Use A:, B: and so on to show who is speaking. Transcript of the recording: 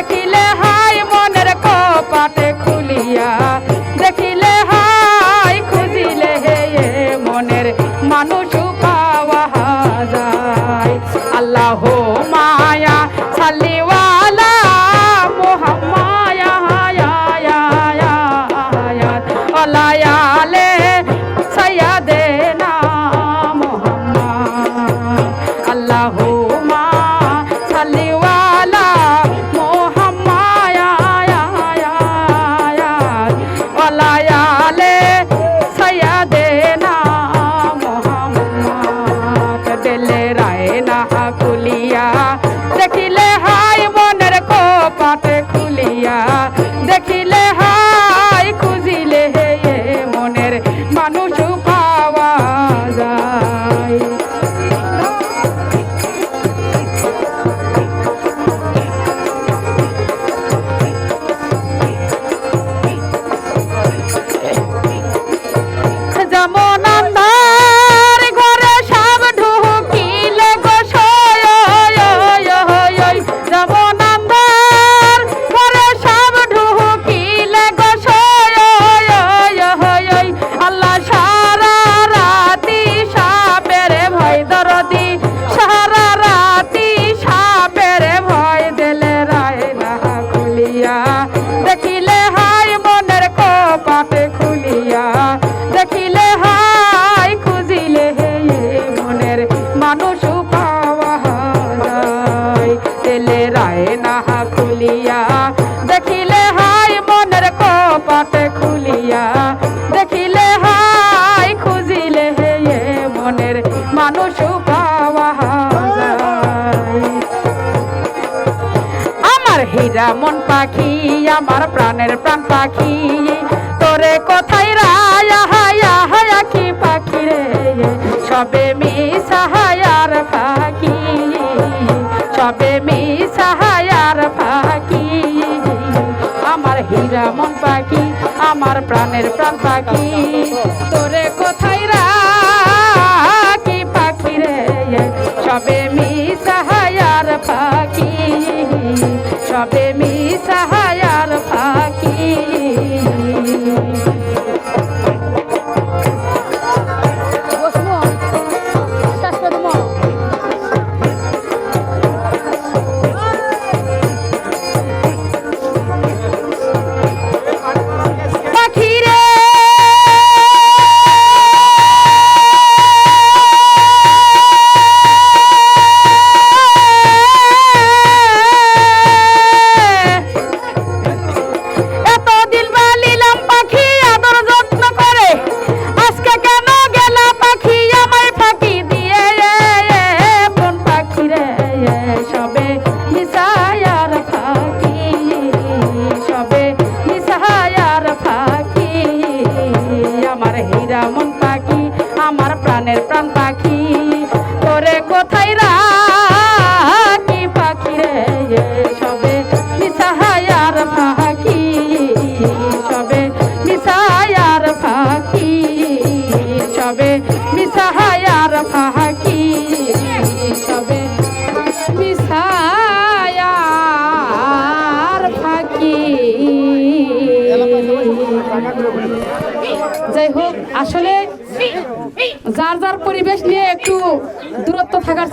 A: দেখিলে হাই মনের কপাটে খুলিয়া। দেখিলে হাই খুঁজিলে হে মনের মানুষ পাওয়া যায়। আল্লাহ মা আলায়ালে আমার হীরা মন পাখি, আমার প্রাণের প্রাণ পাখি। তোরে কোথায় রায়া হায়া হায়া কি পাখি রে? সবে মিসাহায়ার পাখি, সবে মিসাহায়ার পাখি। আমার হীরা মন পাখি, আমার প্রাণের প্রাণ পাখি। সবে মিসাহায়ার পাখি সবে মিসাহায়ার আমার প্রাণের প্রাণ পাখি। তোরে কোথায় রাখি পাখি রে? সবে মিসাহায়ার পাখি। সবে মিসায়ার পাখি। সবে মিসাহায়ার পাখি। সবে মিসায়ার পাখি। যাই হোক আসলে যার যার পরিবেশ নিয়ে একটু দূরত্ব থাকার